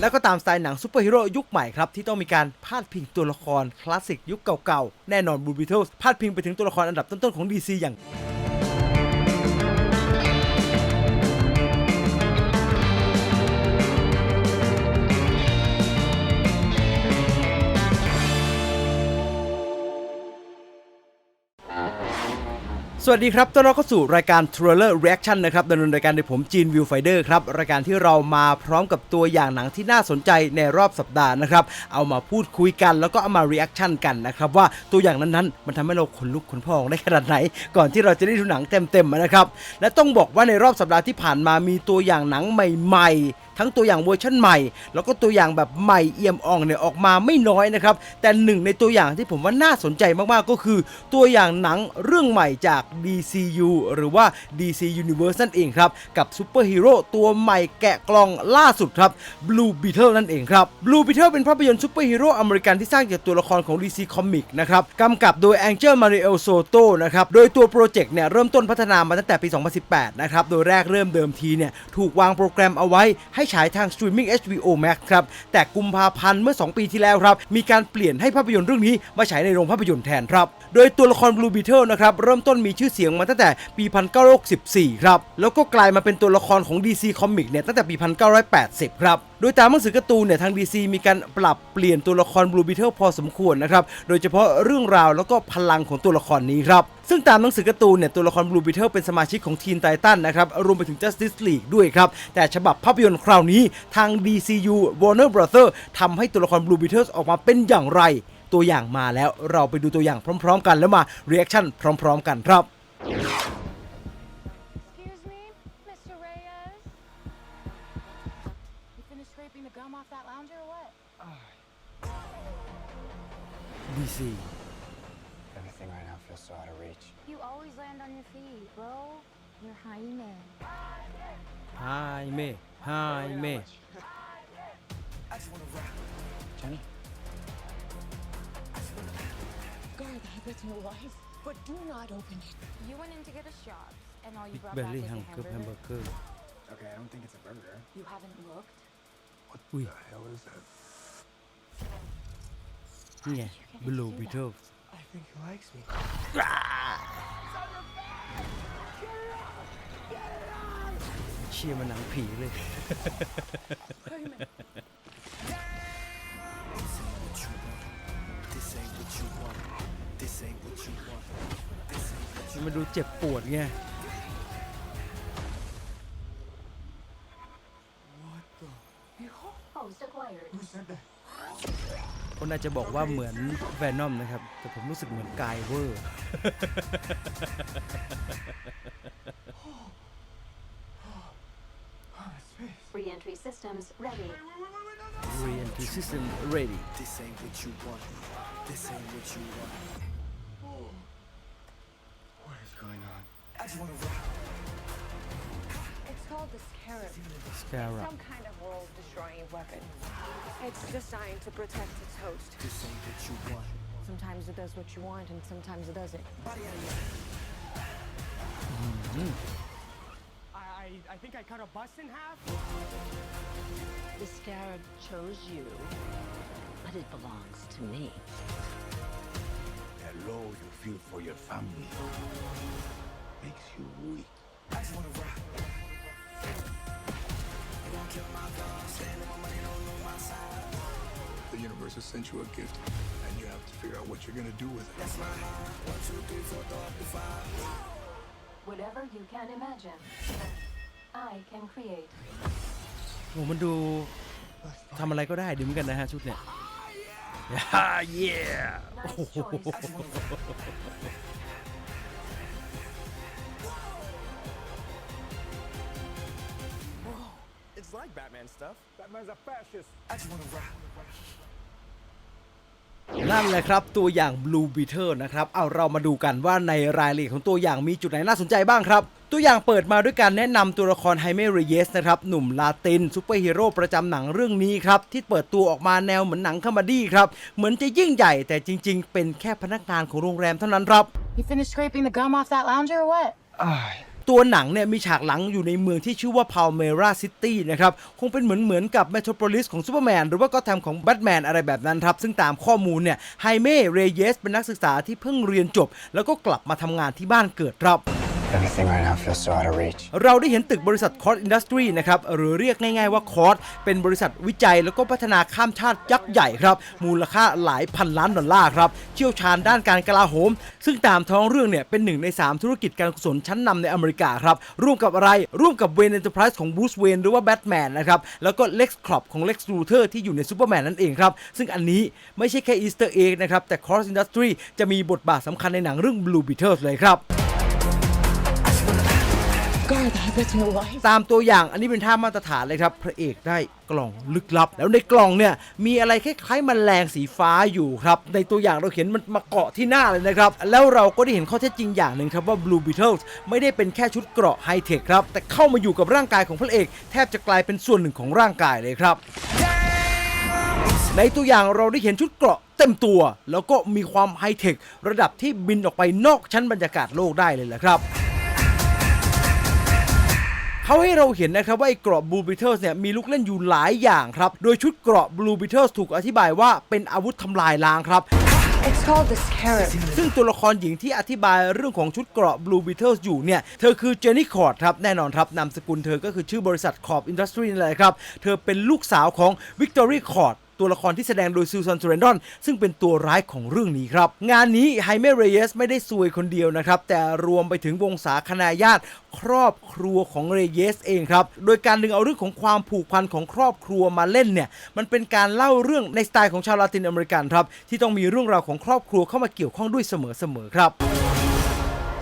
แล้วก็ตามสไตล์หนังซูเปอร์ฮีโร่ยุคใหม่ครับ ที่ต้องมีการพาดพิงตัวละครคลาสสิกยุคเก่าๆ แน่นอนบูบิเทิลพาดพิงไปถึงตัวละครอันดับต้นๆของ DC อย่าง วัสดีครับ ต้อนรับเข้าสู่รายการ Trailer Reaction นะครับดำเนินรายการโดยผมจีนวิวไฟเดอร์ครับ รายการที่เรามาพร้อมกับตัวอย่างหนังที่น่าสนใจในรอบสัปดาห์นะครับ เอามาพูดคุยกันแล้วก็เอามา reaction กันนะครับ ว่าตัวอย่างนั้นๆ มันทำให้เราขนลุกขนพองได้ขนาดไหน ก่อนที่เราจะได้ดูหนังเต็มๆนะครับ และต้องบอกว่าในรอบสัปดาห์ที่ผ่านมามีตัวอย่างหนังใหม่ ๆ ทั้งตัวอย่างเวอร์ชันใหม่ แล้วก็ตัวอย่างแบบใหม่เอี่ยมอ่องเนี่ยออกมาไม่น้อยนะครับ แต่หนึ่งในตัวอย่างที่ผมว่าน่าสนใจมากๆก็คือ ตัวอย่างหนังเรื่องใหม่จาก DCU หรือว่า DC Universe นั่นเองครับกับซูเปอร์ฮีโร่ตัวใหม่แกะกล่องล่าสุดครับ Blue Beetle นั่นเองครับ Blue Beetle เป็นภาพยนตร์ซูเปอร์ฮีโร่อเมริกันที่สร้างจากตัวละครของ DC Comic นะครับกำกับโดย Angel Mariel Soto นะครับโดยตัวโปรเจกต์เนี่ยเริ่มต้นพัฒนามาตั้งแต่ปี 2018 นะครับโดยแรกเริ่มเดิมทีเนี่ยถูกวางโปรแกรมเอาไว้ให้ฉายทางสตรีมมิ่ง HBO Max ครับ แต่กุมภาพันธ์เมื่อ 2 ปีที่แล้วครับ มีการเปลี่ยนให้ภาพยนตร์เรื่องนี้มาฉายในโรงภาพยนตร์แทนครับ โดยตัวละคร Blue Beetle นะครับ เริ่มต้นมีชื่อเสียงมาตั้งแต่ปี 1964 ครับ แล้วก็กลายมาเป็นตัวละครของ DC Comics เนี่ยตั้งแต่ปี 1980 ครับ โดยตามหนังสือการ์ตูนเนี่ยทาง DC มีการปรับเปลี่ยนตัวละคร Blue Beetle พอสมควรนะครับ โดยเฉพาะเรื่องราวแล้วก็พลังของตัวละครนี้ครับ ซึ่งตามหนังสือการ์ตูนเนี่ยตัวละคร Blue Beetle เป็นสมาชิกของทีนไททันนะครับ รวมไปถึง Justice League ด้วยครับ แต่ฉบับภาพยนตร์คราวนี้ทาง DCU Warner Brother ทำให้ตัวละคร Blue Beetle ออกมาเป็นอย่างไร ตัวอย่างมาแล้วเราไปดูตัวอย่างพร้อม ๆ กันแล้วมา reaction พร้อม ๆ กันครับ DC Everything right now feels so out of reach. You always land on your feet, bro. You're Jaime. Hi me Hi me Jenny? Guard that with no life, but do not open it. You went in to get us shots, and all you Big brought Belly back was a Hamburger hamburger. Hamburger Okay, I don't think it's a burger. You haven't looked? อุ้ย hell is that? นี่ไง Blue Beetle I think he likes me. เชียร์มันหนังผีเลยมันดูเจ็บปวดไง Host acquired. Who said that? คนอาจจะบอกว่าเหมือนแวนอมนะครับ แต่ผมรู้สึกเหมือนกายเวอร์ Oh, space. Re-entry systems ready. Re-entry system ready This ain't what you want. This ain't what you want. What is going on? I just wanna rock. It's called the Scarab. Scarab Some kind of world-destroying weapon. It's designed to protect its host. This ain't what you want. Sometimes it does what you want, and sometimes it doesn't. Body out of your I, I, I think I cut a bus in half. The scarab chose you, but it belongs to me. That love you feel for your family makes you weak. The universe has sent you a gift, and you have to figure out what you're gonna do with it. That's my mind. One, two, three, four, throw up the five. Whatever you can imagine, I can create. โอ้มันดูทำอะไรก็ได้ดีเหมือนกันนะฮะ ชุดเนี่ย เย้ Nice choice. นั่นแหละครับตัวอย่าง Blue Beetle นะครับ เอาเรามาดูกันว่าในรายละเอียดของตัวอย่างมีจุดไหนน่าสนใจบ้างครับ ตัวอย่างเปิดมาด้วยการแนะนำตัวละครไฮเมเรเยสนะครับ หนุ่มลาตินซูเปอร์ฮีโร่ประจำหนังเรื่องนี้ครับ ที่เปิดตัวออกมาแนวเหมือนหนังคอมเมดี้ครับ เหมือนจะยิ่งใหญ่แต่จริง ๆ เป็นแค่พนักงานของโรงแรมเท่านั้นครับ You finished scraping the gum off that lounger or what? Ah, ตัวหนังเนี่ยมีฉากหลังอยู่ในเมืองที่ชื่อว่าพาวเมราซิตี้นะครับ คงเป็นเหมือนเหมือนกับเมโทรโพลิสของซูเปอร์แมนหรือว่าก็ทมของแบทแมนอะไรแบบนั้นครับ ซึ่งตามข้อมูลเนี่ยไฮเม่เรเยสเป็นนักศึกษาที่เพิ่งเรียนจบ แล้วก็กลับมาทำงานที่บ้านเกิดครับ Everything right now feels so out of reach. เราได้เห็นตึกบริษัทคอร์ i อินดัสทรีนะครับ หรือเรียกง่ายๆว่าคอร์สเป็นบริษัทวิจัยแล้วก็พัฒนาข้ามชาติยักษ์ใหญ่ครับ มูลค่าหลายพันล้านดอลลาร์ครับ เชี่ยวชาญด้านการกลาโหม ซึ่งตามท้องเรื่องเนี่ย เป็นหนึ่งใน 3 ธุรกิจการกุศลชั้นนำในอเมริกาครับ ร่วมกับอะไร ร่วมกับเวนเอ็นเตอร์ไพรส์ของบูสเวนหรือว่าแบทแมนนะครับ แล้วก็เล็กซ์ครอปของเล็กซ์ลูเทอร์ที่อยู่ในซูเปอร์แมนนั่นเองครับ ซึ่งอันนี้ไม่ใช่แค่อีสเตอร์เอ็กนะครับแต่คอร์ i อินดัสทรีจะมีบทบาทสำคัญในหนังเรื่อง Blue Beetles เลยครับ ตามตัวอย่างอันนี้เป็นท่ามาตรฐานเลยครับ พระเอกได้กล่องลึกลับ แล้วในกล่องเนี่ยมีอะไรคล้ายๆมแมลงสีฟ้าอยู่ครับ ในตัวอย่างเราเห็นมันมาเกาะที่หน้าเลยนะครับ แล้วเราก็ได้เห็นข้อเท็จจริงอย่างหนึ่งครับว่า Blue Beetles ไม่ได้เป็นแค่ชุดเกราะไฮเทคครับ แต่เข้ามาอยู่กับร่างกายของพระเอก แทบจะกลายเป็นส่วนหนึ่งของร่างกายเลยครับ ในตัวอย่างเราได้เห็นชุดเกราะเต็มตัว แล้วก็มีความไฮเทคระดับที่บินออกไปนอกชั้นบรรยากาศโลกได้เลยแหละครับ เขาให้เราเห็นนะครับว่าไอ้เกราะ Blue Beetles เนี่ยมีลูกเล่นอยู่หลายอย่างครับ โดยชุดเกราะ Blue Beetles ถูกอธิบายว่าเป็นอาวุธทำลายล้างครับ It's called the scarab. ซึ่งตัวละครหญิงที่อธิบายเรื่องของชุดเกราะ Blue Beetles อยู่เนี่ย เธอคือเจนนี่คอร์ดครับ แน่นอนครับนามสกุลเธอก็คือชื่อบริษัทคอร์ดอินดัสทรีนั่นแหละครับ เธอเป็นลูกสาวของวิกตอรี่คอร์ด ตัวละครที่แสดงโดยซูซานเซเรนดอน ซึ่งเป็นตัวร้ายของเรื่องนี้ครับ งานนี้ไฮเมเรเยสไม่ได้ซวยคนเดียวนะครับ แต่รวมไปถึงวงศาคณาญาติครอบครัวของเรเยสเองครับ โดยการดึงเอาเรื่องของความผูกพันของครอบครัวมาเล่นเนี่ย มันเป็นการเล่าเรื่องในสไตล์ของชาวลาตินอเมริกันครับ ที่ต้องมีเรื่องราวของครอบครัวเข้ามาเกี่ยวข้องด้วยเสมอๆครับ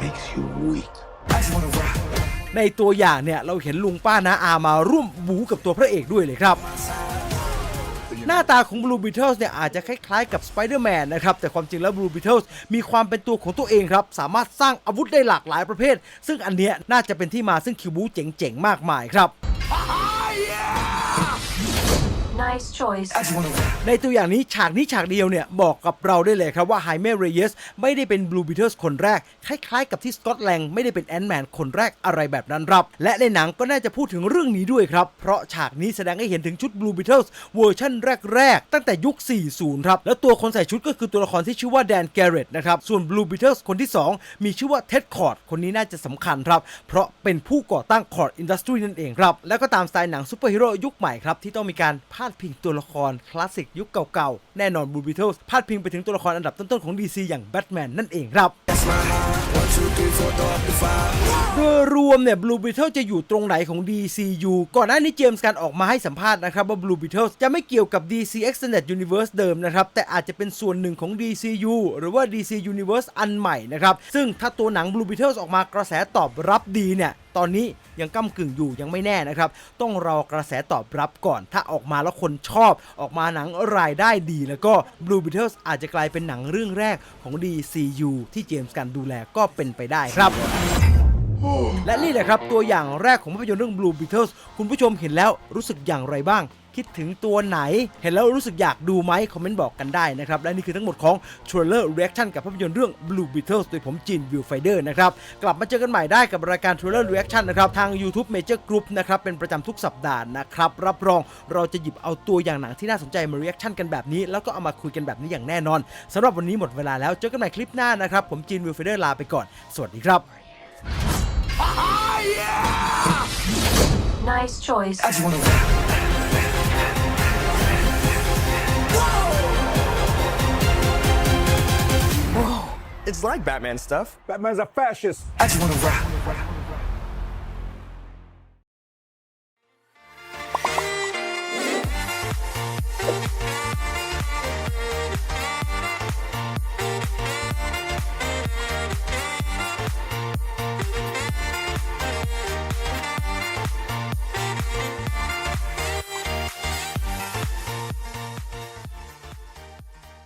Makes you weak. ในตัวอย่างเนี่ยเราเห็นลุงป้านาอามาร่วมบูกับตัวพระเอกด้วยเลยครับ หน้าตาของ Blue Beetles เนี่ยอาจจะคล้ายๆกับ Spider-Man นะครับ แต่ความจริงแล้ว Blue Beetles มีความเป็นตัวของตัวเองครับ สามารถสร้างอาวุธได้หลากหลายประเภท ซึ่งอันเนี้ยน่าจะเป็นที่มาซึ่งคิวบูเจ๋งๆ มากมายครับ Nice choice. ในตัวอย่างนี้ฉากนี้ฉากเดียวเนี่ย บอกกับเราได้เลยครับว่าไฮเมเรเยสไม่ได้เป็น Blue Beetles คนแรก คล้ายๆกับที่สกอตแลงไม่ได้เป็นแอนด์แมนคนแรกอะไรแบบนั้นครับ และในหนังก็น่าจะพูดถึงเรื่องนี้ด้วยครับ เพราะฉากนี้แสดงให้เห็นถึงชุด Blue Beetles เวอร์ชันแรก ๆ ตั้งแต่ยุค 40 ครับ แล้วตัวคนใส่ชุดก็คือตัวละครที่ชื่อว่าแดนแกเรตนะครับส่วน Blue Beetles คนที่ 2 มีชื่อว่าเท็ดคอร์ดคนนี้น่าจะสำคัญครับเพราะเป็นผู้ก่อตั้งคอร์ดอินดัสทรีนั่นเองครับแล้วก็ตามสไตล์หนังซูเปอร์ฮีโร่ยุคใหม่ครับที่ต้องมีการพาาดพิงตัวละครคลาสสิกยุคเก่าๆ แน่นอน Blue Beetles พาดพิงไปถึงตัวละครอันดับต้นๆของ DC อย่างแบทแมนนั่นเองครับโดยรวมเนี่ย Blue Beetle จะอยู่ตรงไหนของ DCU ก่อนหน้านี้เจมส์การออกมาให้สัมภาษณ์นะครับว่า Blue Beetle จะไม่เกี่ยวกับ DC Extended Universe เดิมนะครับ แต่อาจจะเป็นส่วนหนึ่งของ DCU หรือว่า DC Universe อันใหม่นะครับ ซึ่งถ้าตัวหนัง Blue Beetles ออกมากระแสตอบรับดีเนี่ย ตอนนี้ยังก้ากึ่งอยู่ยังไม่แน่นะครับ ต้องรอกระแสตอบรับก่อน ถ้าออกมาแล้วคนชอบ ออกมาหนังรายได้ดี แล้วก็ Blue Beetles อาจจะกลายเป็นหนังเรื่องแรกของ DCU ที่เจมส์กันดูแลก็เป็นไปได้ครับ และนี่แหละครับ ตัวอย่างแรกของภาพยนตร์เรื่อง Blue Beetles คุณผู้ชมเห็นแล้วรู้สึกอย่างไรบ้าง คิดถึงตัวไหน เห็นแล้วรู้สึกอยากดูไหมคอมเมนต์บอกกันได้นะครับ และนี่คือทั้งหมดของ Trailer Reaction กับภาพยนตร์เรื่อง Blue Beetles โดยผมจินวิวไฟเดอร์นะครับ กลับมาเจอกันใหม่ได้กับรายการ Trailer Reaction นะครับ ทาง YouTube Major Group นะครับ เป็นประจำทุกสัปดาห์นะครับ รับรองเราจะหยิบเอาตัวอย่างหนังที่น่าสนใจมา reaction กันแบบนี้ แล้วก็เอามาคุยกันแบบนี้อย่างแน่นอนสำหรับวันนี้หมดเวลาแล้วเจอกันใหม่คลิปหน้านะครับผมจินวิวไฟเดอร์ลาไปก่อน สวัสดีครับ Nice choice. It's like Batman stuff. Batman's a fascist. I just wanna rock.